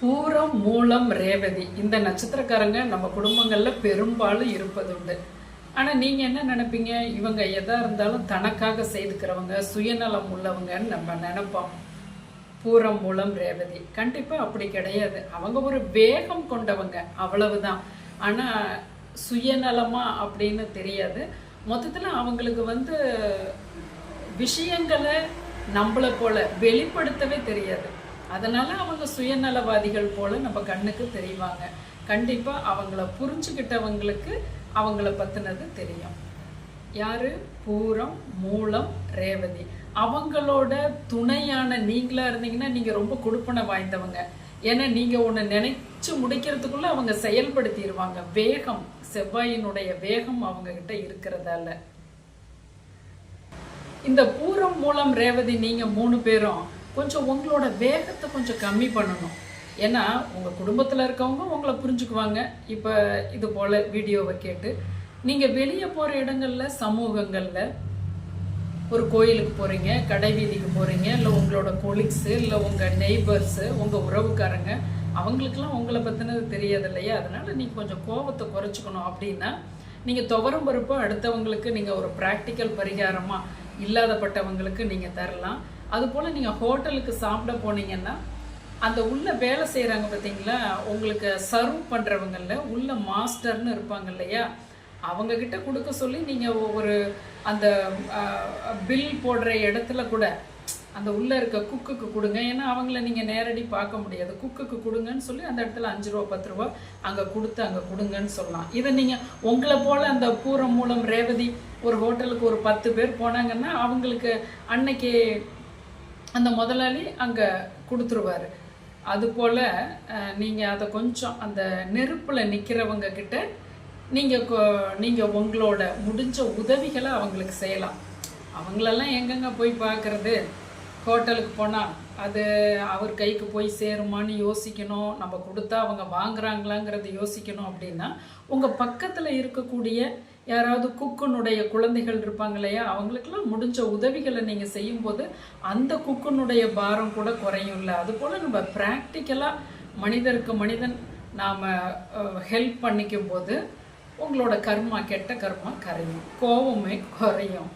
பூரம் மூலம் ரேவதி. இந்த நட்சத்திரக்காரங்க நம்ம குடும்பங்களில் பெரும்பாலும் இருப்பதுண்டு. ஆனால் நீங்கள் என்ன நினைப்பீங்க? இவங்க எதாக இருந்தாலும் தனக்காக செய்துக்கிறவங்க சுயநலம் உள்ளவங்கன்னு நம்ம நினைப்போம். பூரம் மூலம் ரேவதி. கண்டிப்பாக அப்படி கிடையாது. அவங்க ஒரு வேகம் கொண்டவங்க அவ்வளவுதான். ஆனால் சுயநலமா அப்படின்னு தெரியாது. மொத்தத்தில் அவங்களுக்கு வந்து விஷயங்களை நம்மளை போல வெளிப்படுத்தவே தெரியாது. அதனால அவங்க சுயநலவாதிகள் போல நம்ம கண்ணுக்கு தெரிவாங்க. கண்டிப்பா அவங்கள புரிஞ்சுக்கிட்டவங்களுக்கு அவங்கள பத்தினது தெரியும். யாரு? பூரம் மூலம் ரேவதி. அவங்களோட துணையான நீங்களா இருந்தீங்கன்னா நீங்க ரொம்ப கொடுப்பனை வாய்ந்தவங்க. ஏன்னா நீங்க ஒன்று நினைச்சு முடிக்கிறதுக்குள்ள அவங்க செயல்படுத்திடுவாங்க வேகம் செவ்வாயினுடைய வேகம் அவங்க கிட்ட இருக்கிறதால. இந்த பூரம் மூலம் ரேவதி நீங்க மூணு பேரும் கொஞ்சம் உங்களோட வேகத்தை கொஞ்சம் கம்மி பண்ணணும். ஏன்னா உங்கள் குடும்பத்தில் இருக்கவங்க உங்களை புரிஞ்சுக்குவாங்க. இப்போ இது போல் வீடியோவை கேட்டு நீங்கள் வெளியே போகிற இடங்களில் சமூகங்களில் ஒரு கோயிலுக்கு போகிறீங்க கடை வீதிக்கு போகிறீங்க இல்லை உங்களோட கொலிக்ஸு இல்லை உங்கள் நெய்பர்ஸு உங்கள் உறவுக்காரங்க அவங்களுக்கெல்லாம் உங்களை பற்றினது தெரியாது இல்லையா அதனால் நீங்கள் கொஞ்சம் கோபத்தை குறைச்சிக்கணும் அப்படின்னா நீங்கள் துவரம் பருப்பு அடுத்தவங்களுக்கு நீங்கள் ஒரு ப்ராக்டிக்கல் பரிகாரமாக இல்லாதப்பட்டவங்களுக்கு நீங்கள் தரலாம். அதுபோல் நீங்கள் ஹோட்டலுக்கு சாப்பிட போனீங்கன்னா அந்த உள்ளே வேலை செய்கிறாங்க பார்த்தீங்களா? உங்களுக்கு சர்வ் பண்ணுறவங்கள உள்ள மாஸ்டர்னு இருப்பாங்க இல்லையா? அவங்கக்கிட்ட கொடுக்க சொல்லி நீங்கள் ஒரு அந்த பில் போடுற இடத்துல கூட அந்த உள்ளே இருக்க குக்குக்கு கொடுங்க. ஏன்னா அவங்கள நீங்கள் நேரடி பார்க்க முடியாது. குக்குக்கு கொடுங்கன்னு சொல்லி அந்த இடத்துல அஞ்சு ரூபா பத்து ரூபா அங்கே கொடுத்து அங்கே கொடுங்கன்னு சொல்லலாம். இதை நீங்கள் உங்களை போல் அந்த பூரம் மூலம் ரேவதி ஒரு ஹோட்டலுக்கு ஒரு பத்து பேர் போனாங்கன்னா அவங்களுக்கு அன்னைக்கு அந்த முதலாளி அங்கே கொடுத்துருவார். அதுபோல் நீங்கள் அதை கொஞ்சம் அந்த நெருப்பில் நிற்கிறவங்க கிட்ட நீங்கள் கொ- நீங்கள் உங்களோட முடிஞ்ச உதவிகளை அவங்களுக்கு செய்யலாம். அவங்களெல்லாம் எங்கெங்க போய் பார்க்குறது ஹோட்டலுக்கு போனால் அது அவர் கைக்கு போய் சேருமான்னு யோசிக்கணும். நம்ம கொடுத்தா அவங்க வாங்குறாங்களாங்கிறத யோசிக்கணும் அப்படின்னா உங்கள் பக்கத்தில் இருக்கக்கூடிய யாராவது குக்குனுடைய குழந்தைகள் இருப்பாங்க இல்லையா? அவங்களுக்கெல்லாம் முடிஞ்ச உதவிகளை நீங்கள் செய்யும்போது அந்த குக்குனுடைய பாரம் கூட குறையும் அது அதுபோல் நம்ம ப்ராக்டிக்கலாக மனிதருக்கு மனிதன் நாம் ஹெல்ப் பண்ணிக்கும் போது உங்களோட கர்மா கெட்ட கர்மா கரையும். கோவமே குறையும்.